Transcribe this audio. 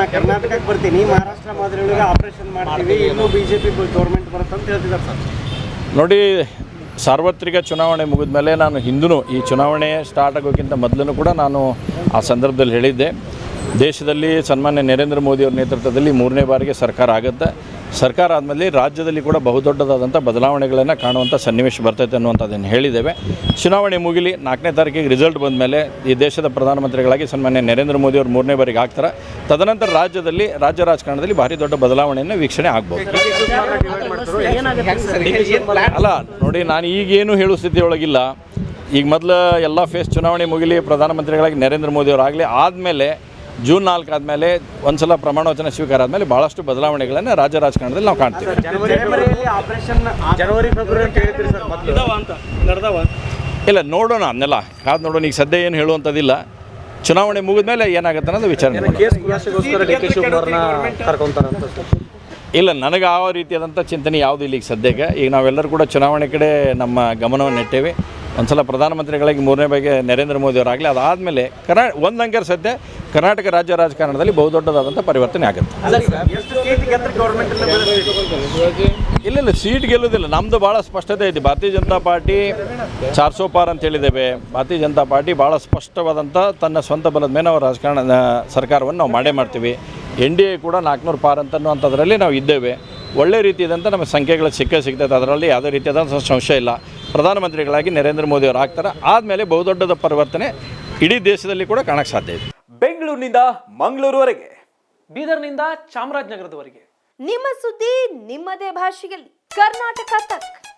ನಾ ಕರ್ನಾಟಕಕ್ಕೆ ಬರ್ತೀನಿ, ಮಹಾರಾಷ್ಟ್ರ ಮಾದರಿಯೊಳಗೆ ಆಪರೇಷನ್ ಮಾಡ್ತೀವಿ, ಇನ್ನೂ ಬಿಜೆಪಿ ಗೌರ್ಮೆಂಟ್ ಬರುತ್ತೆ ಅಂತ ಹೇಳ್ತಿದ್ದಾರೆ ಸರ್. ನೋಡಿ, ಸಾರ್ವತ್ರಿಕ ಚುನಾವಣೆ ಮುಗಿದ ಮೇಲೆ ನಾನು ಹಿಂದೂ ಈ ಚುನಾವಣೆ ಸ್ಟಾರ್ಟ್ ಆಗೋಕ್ಕಿಂತ ಮೊದಲೂ ಕೂಡ ನಾನು ಆ ಸಂದರ್ಭದಲ್ಲಿ ಹೇಳಿದ್ದೆ. ದೇಶದಲ್ಲಿ ಸನ್ಮಾನ್ಯ ನರೇಂದ್ರ ಮೋದಿಯವ್ರ ನೇತೃತ್ವದಲ್ಲಿ ಮೂರನೇ ಬಾರಿಗೆ ಸರ್ಕಾರ ಆಗುತ್ತೆ. ಸರ್ಕಾರ ಆದಮೇಲೆ ರಾಜ್ಯದಲ್ಲಿ ಕೂಡ ಬಹುದೊಡ್ಡದಾದಂಥ ಬದಲಾವಣೆಗಳನ್ನು ಕಾಣುವಂಥ ಸನ್ನಿವೇಶ ಬರ್ತೈತೆ ಅನ್ನುವಂಥದ್ದನ್ನು ಹೇಳಿದ್ದೇವೆ. ಚುನಾವಣೆ ಮುಗಿಲಿ ನಾಲ್ಕನೇ ತಾರೀಕಿಗೆ ರಿಸಲ್ಟ್ ಬಂದ ಮೇಲೆ ಈ ದೇಶದ ಪ್ರಧಾನಮಂತ್ರಿಗಳಾಗಿ ಸನ್ಮಾನ್ಯ ನರೇಂದ್ರ ಮೋದಿಯವರು ಮೂರನೇ ಬಾರಿಗೆ ಆಗ್ತಾರೆ. ತದನಂತರ ರಾಜ್ಯದಲ್ಲಿ, ರಾಜ್ಯ ರಾಜಕಾರಣದಲ್ಲಿ ಭಾರಿ ದೊಡ್ಡ ಬದಲಾವಣೆಯನ್ನು ವೀಕ್ಷಣೆ ಆಗ್ಬೋದು. ಅಲ್ಲ, ನೋಡಿ, ನಾನು ಈಗೇನು ಹೇಳುವ ಸ್ಥಿತಿಯೊಳಗಿಲ್ಲ ಈಗ ಮೊದಲು ಎಲ್ಲ ಫೇಸ್ ಚುನಾವಣೆ ಮುಗಿಲಿ, ಪ್ರಧಾನಮಂತ್ರಿಗಳಾಗಿ ನರೇಂದ್ರ ಮೋದಿ ಅವರಾಗಲಿ ಆದಮೇಲೆ ಜೂನ್ ನಾಲ್ಕು ಆದಮೇಲೆ ಒಂದ್ಸಲ ಪ್ರಮಾಣ ವಚನ ಸ್ವೀಕಾರ ಆದಮೇಲೆ ಭಾಳಷ್ಟು ಬದಲಾವಣೆಗಳನ್ನು ರಾಜ್ಯ ರಾಜಕಾರಣದಲ್ಲಿ ನಾವು ಕಾಣ್ತೀವಿ. ಜನವರಿಯಲ್ಲಿ ಆಪರೇಷನ್ ಜನವರಿ ಫೆಬ್ರವರಿ ಅಂತ ಹೇಳಿದ್ರಿ ಸರ್ ಮೊದಲು. ಅಂತ ನಡೆದವ? ಇಲ್ಲ ನೋಡೋಣ ಅದನ್ನೆಲ್ಲ ಕಾದು ನೋಡೋಣ ಈಗ ಸದ್ಯ ಏನು ಹೇಳುವಂಥದ್ದಿಲ್ಲ. ಚುನಾವಣೆ ಮುಗಿದ ಮೇಲೆ ಏನಾಗುತ್ತೆ ಅನ್ನೋದು ವಿಚಾರಣೆ ಇಲ್ಲ ನನಗೆ ಆ ರೀತಿಯಾದಂಥ ಚಿಂತನೆ ಯಾವುದು ಇಲ್ಲ ಈಗ ಸದ್ಯಕ್ಕೆ. ಈಗ ನಾವೆಲ್ಲರೂ ಕೂಡ ಚುನಾವಣೆ ಕಡೆ ನಮ್ಮ ಗಮನವನ್ನು ಒಂದ್ಸಲ ಪ್ರಧಾನಮಂತ್ರಿಗಳಿಗೆ ಮೂರನೇ ಬಗ್ಗೆ ನರೇಂದ್ರ ಮೋದಿ ಅವರಾಗಲಿ ಅದಾದಮೇಲೆ ಕರ್ನಾ ಒಂದು ಅಂಕರ್ ಸದ್ಯ ಕರ್ನಾಟಕ ರಾಜ್ಯ ರಾಜಕಾರಣದಲ್ಲಿ ಬಹುದೊಡ್ಡದಾದಂಥ ಪರಿವರ್ತನೆ ಆಗುತ್ತೆ. ಇಲ್ಲ ಇಲ್ಲ ಸೀಟ್ ಗೆಲ್ಲೋದಿಲ್ಲ. ನಮ್ಮದು ಭಾಳ ಸ್ಪಷ್ಟತೆ ಐತಿ ಭಾರತೀಯ ಜನತಾ ಪಾರ್ಟಿ ಚಾರ್ ಸೋ ಪಾರ್ ಅಂತ ಹೇಳಿದ್ದೇವೆ. ಭಾರತೀಯ ಜನತಾ ಪಾರ್ಟಿ ಭಾಳ ಸ್ಪಷ್ಟವಾದಂಥ ತನ್ನ ಸ್ವಂತ ಬಲದ ಮೇಲೆ ನಾವು ರಾಜಕಾರಣ ಸರ್ಕಾರವನ್ನು ನಾವು ಮಾಡೇ ಮಾಡ್ತೀವಿ. ಎನ್ ಡಿ ಎ ಕೂಡ ನಾಲ್ಕುನೂರು ಪಾರ್ ಅಂತ ಅನ್ನುವಂಥದ್ರಲ್ಲಿ ನಾವು ಇದ್ದೇವೆ. ಒಳ್ಳೆ ರೀತಿಯಾದಂಥ ನಮ್ಮ ಸಂಖ್ಯೆಗಳು ಸಿಕ್ಕೇ ಸಿಗ್ತೈತೆ. ಅದರಲ್ಲಿ ಯಾವುದೇ ರೀತಿಯಾದಂಥ ಸಂಶಯ ಇಲ್ಲ. ಪ್ರಧಾನಮಂತ್ರಿಗಳಾಗಿ ನರೇಂದ್ರ ಮೋದಿ ಅವರು ಆಗ್ತಾರೆ. ಆದಮೇಲೆ ಬಹುದೊಡ್ಡದ ಪರಿವರ್ತನೆ ಇಡೀ ದೇಶದಲ್ಲಿ ಕೂಡ ಕಾಣಕ್ಕೆ ಸಾಧ್ಯ ಇದೆ. ಬೆಂಗಳೂರಿನಿಂದ ಮಂಗಳೂರುವರೆಗೆ. ಬೀದರ್ನಿಂದ ಚಾಮರಾಜನಗರದವರೆಗೆ. ನಿಮ್ಮ ಸುದ್ದಿ ನಿಮ್ಮದೇ ಭಾಷೆಯಲ್ಲಿ. ಕರ್ನಾಟಕ ತಕ್.